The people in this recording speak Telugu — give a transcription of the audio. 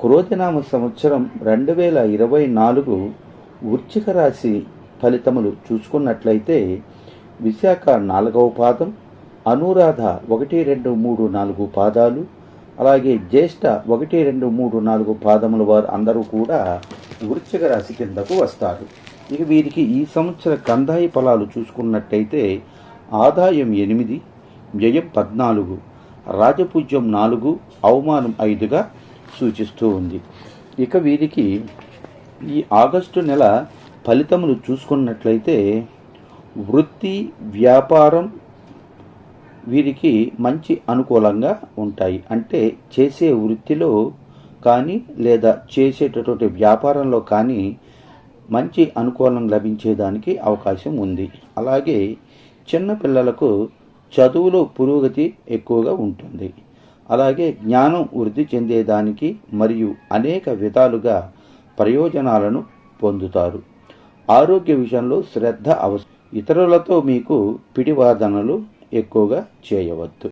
క్రోధినామ సంవత్సరం రెండు వేల ఇరవై నాలుగు వృచ్చిక రాశి ఫలితములు చూసుకున్నట్లయితే విశాఖ నాలుగవ పాదం అనురాధ ఒకటి రెండు మూడు నాలుగు పాదాలు అలాగే జ్యేష్ఠ ఒకటి రెండు మూడు నాలుగు పాదముల వారు అందరూ కూడా వృచ్చిక రాశి కిందకు వస్తారు. ఇక వీరికి ఈ సంవత్సర కందాయి ఫలాలు చూసుకున్నట్టయితే ఆదాయం ఎనిమిది వ్యయం పద్నాలుగు రాజపూజ్యం నాలుగు అవమానం ఐదుగా సూచిస్తూ ఉంది. ఇక వీరికి ఈ ఆగస్టు నెల ఫలితములు చూసుకున్నట్లయితే వృత్తి వ్యాపారం వీరికి మంచి అనుకూలంగా ఉంటాయి. అంటే చేసే వృత్తిలో కానీ లేదా చేసేటటువంటి వ్యాపారంలో కానీ మంచి అనుకూలం లభించేదానికి అవకాశం ఉంది. అలాగే చిన్నపిల్లలకు చదువులో పురోగతి ఎక్కువగా ఉంటుంది. అలాగే జ్ఞానం వృద్ధి చెందేదానికి మరియు అనేక విధాలుగా ప్రయోజనాలను పొందుతారు. ఆరోగ్య విషయంలో శ్రద్ధ అవసరం. ఇతరులతో మీకు పిడివాదనలు ఎక్కువగా చేయవద్దు.